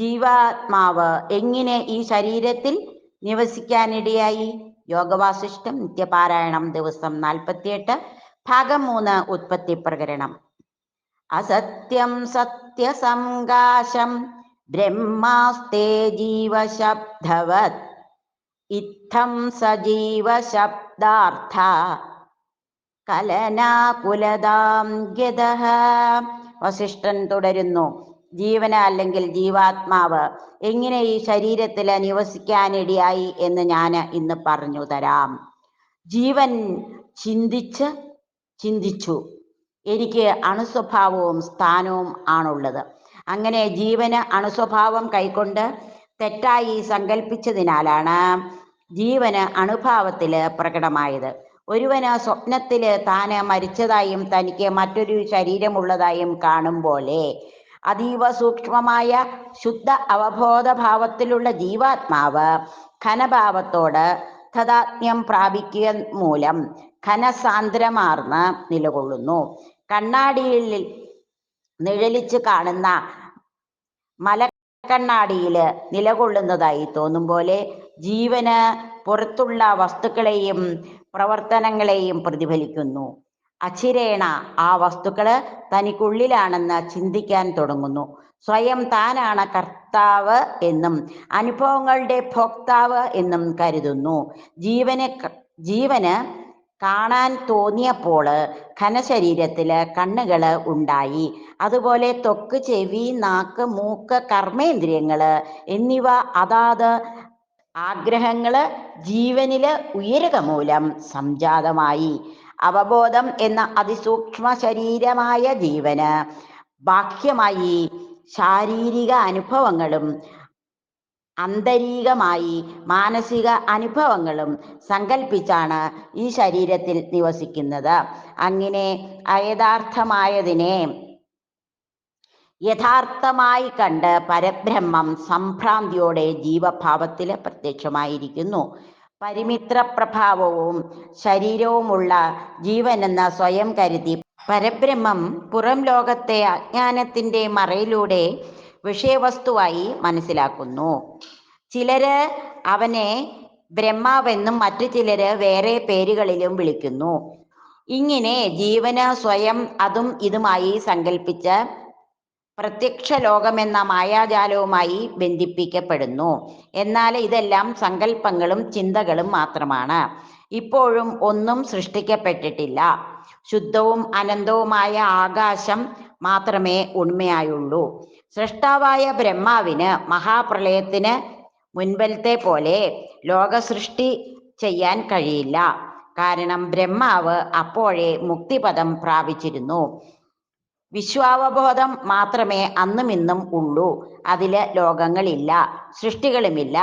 ജീവാത്മാവ് എങ്ങനെ ഈ ശരീരത്തിൽ നിവസിക്കാനിടയായി? യോഗവാസിഷ്ടം നിത്യപാരായണം ദിവസം നാൽപ്പത്തിയെട്ട് ഭാഗം മൂന്ന് ഉത്പത്തി പ്രകരണം. അസത്യം സത്യസംകാശം ബ്രഹ്മാസ്തേ ജീവശബ്ദവത്. ഇത്തം സജീവശബ്ദാർത്ഥ. കലനാകുലതാം ഗതഃ. വസിഷ്ഠൻ തുടരുന്നു. ജീവന അല്ലെങ്കിൽ ജീവാത്മാവ് എങ്ങനെ ഈ ശരീരത്തിൽ നിവസിക്കാനിടയായി എന്ന് ഞാൻ ഇന്ന് പറഞ്ഞു തരാം. ജീവൻ ചിന്തിച്ച് ചിന്തിച്ചു. എനിക്ക് അണുസ്വഭാവവും സ്ഥാനവും ആണുള്ളത്. അങ്ങനെ ജീവന് അണുസ്വഭാവം കൈക്കൊണ്ട് തെറ്റായി സങ്കല്പിച്ചതിനാലാണ് ജീവന് അണുഭാവത്തിൽ പ്രകടമായത്. ഒരുവന് സ്വപ്നത്തിൽ താന് മരിച്ചതായും തനിക്ക് മറ്റൊരു ശരീരമുള്ളതായും കാണും പോലെ അതീവ സൂക്ഷ്മമായ ശുദ്ധ അവബോധഭാവത്തിലുള്ള ജീവാത്മാവ് ഘനഭാവത്തോട് തഥാത്മ്യം പ്രാപിക്കുക മൂലം ഘനസാന്ദ്രമാർന്ന് നിലകൊള്ളുന്നു. കണ്ണാടിയിൽ നിഴലിച്ച് കാണുന്ന മലക്കണ്ണാടിയിൽ നിലകൊള്ളുന്നതായി തോന്നും പോലെ ജീവന് പുറത്തുള്ള വസ്തുക്കളെയും പ്രവർത്തനങ്ങളെയും പ്രതിഫലിക്കുന്നു. അച്ചിരേണ ആ വസ്തുക്കൾ തനിക്കുള്ളിലാണെന്ന് ചിന്തിക്കാൻ തുടങ്ങുന്നു. സ്വയം താനാണ് കർത്താവ് എന്നും അനുഭവങ്ങളുടെ ഭോക്താവ് എന്നും കരുതുന്നു. ജീവന് ജീവന് കാണാൻ തോന്നിയപ്പോൾ ഘനശരീരത്തിൽ കണ്ണുകൾ ഉണ്ടായി. അതുപോലെ തൊക്ക് ചെവി നാക്ക് മൂക്ക് കർമ്മേന്ദ്രിയങ്ങൾ എന്നിവ അതാത് ആഗ്രഹങ്ങൾ ജീവനിൽ ഉയരുക മൂലം സംജാതമായി. അവബോധം എന്ന അതിസൂക്ഷ്മ ശരീരമായ ജീവന്. ബാഹ്യമായി ശാരീരിക അനുഭവങ്ങളും അന്തരീകമായി മാനസിക അനുഭവങ്ങളും സങ്കല്പിച്ചാണ് ഈ ശരീരത്തിൽ നിവസിക്കുന്നത്. അങ്ങനെ അയഥാർത്ഥമായതിനെ യഥാർത്ഥമായി കണ്ട് പരബ്രഹ്മം സംഭ്രാന്തിയോടെ ജീവഭാവത്തിൽ പ്രത്യക്ഷമായിരിക്കുന്നു. പരിമിത്ര പ്രഭാവവും ശരീരവുമുള്ള ജീവനെന്ന സ്വയം കരുതി പരബ്രഹ്മം പുറം ലോകത്തെ അജ്ഞാനത്തിന്റെ മറയിലൂടെ വിഷയവസ്തുവായി മനസ്സിലാക്കുന്നു. ചിലര് അവനെ ബ്രഹ്മാവെന്നും മറ്റു ചിലര് വേറെ പേരുകളിലും വിളിക്കുന്നു. ഇങ്ങനെ ജീവന് സ്വയം അതും ഇതുമായി സങ്കല്പിച്ച് പ്രത്യക്ഷ ലോകമെന്ന മായാജാലവുമായി ബന്ധിപ്പിക്കപ്പെടുന്നു. എന്നാൽ ഇതെല്ലാം സങ്കല്പങ്ങളും ചിന്തകളും മാത്രമാണ്. ഇപ്പോഴും ഒന്നും സൃഷ്ടിക്കപ്പെട്ടിട്ടില്ല. ശുദ്ധവും അനന്തവുമായ ആകാശം മാത്രമേ ഉണ്മയായുള്ളൂ. സൃഷ്ടാവായ ബ്രഹ്മാവിന് മഹാപ്രളയത്തിന് മുൻപലത്തെ പോലെ ലോകസൃഷ്ടി ചെയ്യാൻ കഴിയില്ല. കാരണം ബ്രഹ്മാവ് അപ്പോഴേ മുക്തിപദം പ്രാപിച്ചിരുന്നു. വിശ്വാവബോധം മാത്രമേ അന്നും ഇന്നും ഉള്ളൂ. അതിൽ ലോകങ്ങളില്ല സൃഷ്ടികളുമില്ല.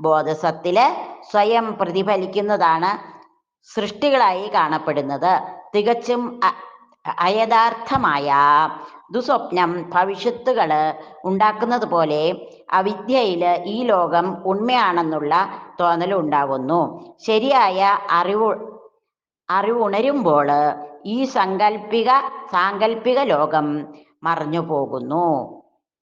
ബോധസത്തിൽ സ്വയം പ്രതിഫലിക്കുന്നതാണ് സൃഷ്ടികളായി കാണപ്പെടുന്നത്. തികച്ചും അയഥാർത്ഥമായ ദുസ്വപ്നം ഭവിഷ്യത്തുകൾ ഉണ്ടാക്കുന്നത് പോലെ അവിദ്യയിൽ ഈ ലോകം ഉണ്മയാണെന്നുള്ള തോന്നലുണ്ടാകുന്നു. ശരിയായ അറിവ് അറിവുണരുമ്പോൾ ഈ സങ്കല്പിക സാങ്കല്പിക ലോകം മറഞ്ഞു പോകുന്നു